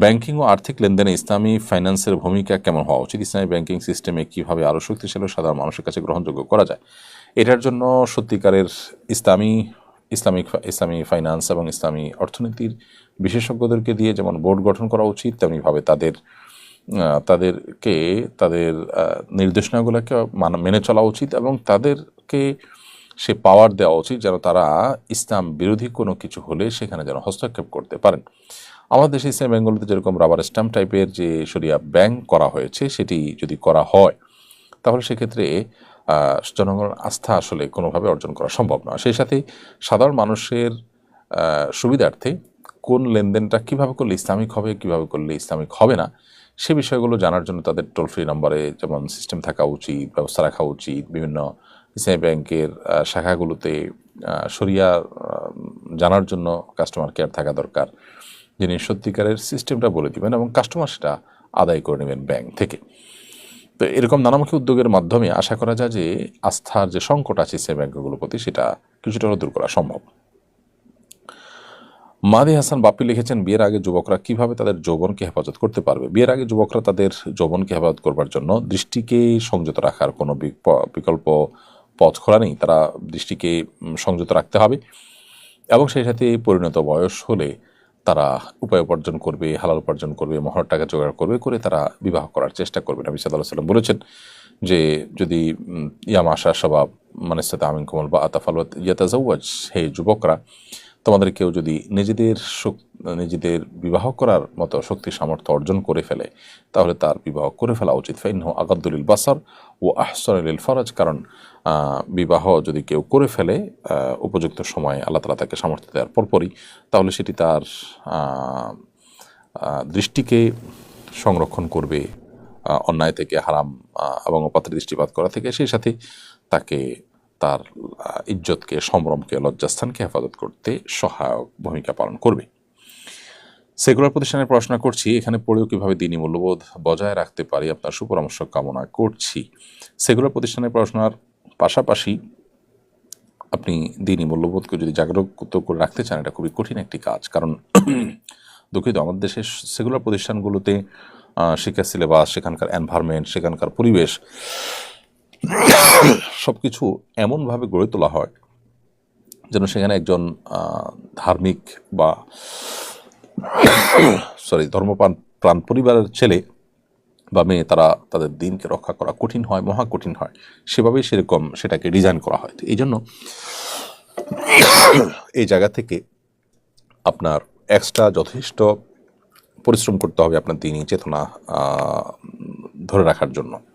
Banking ও আর্থিক লেনদেনে ইসলামী ফাইন্যান্সের ভূমিকা কেমন হওয়া উচিত? ইসলামী ব্যাংকিং সিস্টেমে কীভাবে আরও শক্তিশালী সাধারণ মানুষের কাছে গ্রহণযোগ্য করা যায়? এটার জন্য সত্যিকারের ইসলামী, ইসলামিক ইসলামী ফাইন্যান্স এবং ইসলামী অর্থনীতির বিশেষজ্ঞদেরকে দিয়ে যেমন বোর্ড গঠন করা উচিত, তেমনিভাবে তাদের তাদেরকে, তাদের নির্দেশনাগুলোকে মানা- মেনে চলা উচিত এবং তাদেরকে সে পাওয়ার দেওয়া উচিত যেন তারা ইসলাম বিরোধী কোনো কিছু হলে সেখানে যেন হস্তক্ষেপ করতে পারেন। আমাদের দেশে ইসলাম ব্যাঙ্কগুলোতে যেরকম রাবার স্ট্যাম্প টাইপের যে সরিয়া ব্যাংক করা হয়েছে সেটি যদি করা হয় তাহলে সেক্ষেত্রে আহ, জনগণের আস্থা আসলে কোনোভাবে অর্জন করা সম্ভব নয়। সেই সাথে সাধারণ মানুষের সুবিধার্থে কোন লেনদেনটা কীভাবে করলে ইসলামিক হবে কীভাবে করলে ইসলামিক হবে না সে বিষয়গুলো জানার জন্য তাদের টোল ফ্রি নম্বরে যেমন সিস্টেম থাকা উচিত ব্যবস্থা রাখা উচিত বিভিন্ন ইসলামী ব্যাংকের শাখাগুলোতে আহ, জানার জন্য কাস্টমার কেয়ার থাকা দরকার। যিনি সত্যিকারের সিস্টেমটা বলে দিবেন এবং কাস্টমার সেটা আদায় করে নেবেন ব্যাংক থেকে। তো এরকম নানামুখী উদ্যোগের মাধ্যমে আশা করা যায় যে আস্থার যে সংকট আছে সে ব্যাংকগুলোর প্রতি সেটা কিছুটা দূর করা সম্ভব। মাদি হাসান বাপ্পি লিখেছেন, বিয়ের আগে যুবকরা কীভাবে তাদের যৌবনকে হেফাজত করতে পারবে? বিয়ের আগে যুবকরা তাদের যৌবনকে হেফাজত করবার জন্য দৃষ্টিকে সংযত রাখার কোনো বিপ- বিকল্প পথ খোলা নেই। তারা দৃষ্টিকে সংযত রাখতে হবে। এবং সেই সাথে পরিণত বয়স হলে তারা উপায় উপার্জন করবে হালাল উপার্জন করবে মহর টাকা জোগাড় করবে করে তারা বিবাহ করার চেষ্টা করবে। নবী সাল্লাহ সাল্লাম বলেছেন যে যদি উম, ইয়াম আশা সবাব মানে সাথে আমিন কমল বা আতাফালত ইয়াতাজাউয়াজ হে যুবকরা তোমাদের কেউ যদি নিজেদের নিজেদের বিবাহ করার মতো শক্তি সামর্থ্য অর্জন করে ফেলে তাহলে তার বিবাহ করে ফেলা উচিত। ফাইন আগাদ্দুলিল বাসার ও আহসনিল ফরাজ কারণ বিবাহ যদি কেউ করে ফেলে উপযুক্ত সময়ে আল্লাহ তালা তাকে সামর্থ্য দেওয়ার পরপরই, তাহলে সেটি তার দৃষ্টিকে সংরক্ষণ করবে অন্যায় থেকে, হারাম এবং অপাত্রে দৃষ্টিপাত করা থেকে, সেই সাথে তাকে তার ইজ্জতকে, সম্ভ্রমকে, লজ্জাস্থানকে হেফাজত করতে সহায়ক ভূমিকা পালন করবে। সেকুলার প্রতিষ্ঠানে পড়াশোনা করছি এখানে পড়েও কীভাবে দিনী মূল্যবোধ বজায় রাখতে পারি আপনার সুপরামর্শ কামনা করছি। সেকুলার প্রতিষ্ঠানে পড়াশোনার পাশাপাশি আপনি দিনী মূল্যবোধকে যদি জাগ্রত করে রাখতে চান এটা খুবই কঠিন একটি কাজ। কারণ দুঃখিত আমাদের দেশের সেগুলার প্রতিষ্ঠানগুলোতে আহ, শিক্ষা সিলেবাস সেখানকার এনভায়রনমেন্ট সেখানকার পরিবেশ সব কিছু এমনভাবে গড়ে তোলা হয় যেন সেখানে একজন ধার্মিক বা সরি ধর্মপ্রাণ, প্রাণ পরিবারের ছেলে বা মেয়ে, তারা তাদের দিনকে রক্ষা করা কঠিন হয়, মহা কঠিন হয়। সেভাবেই সেরকম সেটাকে ডিজাইন করা হয়। এই জন্য এই জায়গা থেকে আপনার এক্সট্রা যথেষ্ট পরিশ্রম করতে হবে আপনার দিনই চেতনা ধরে রাখার জন্য।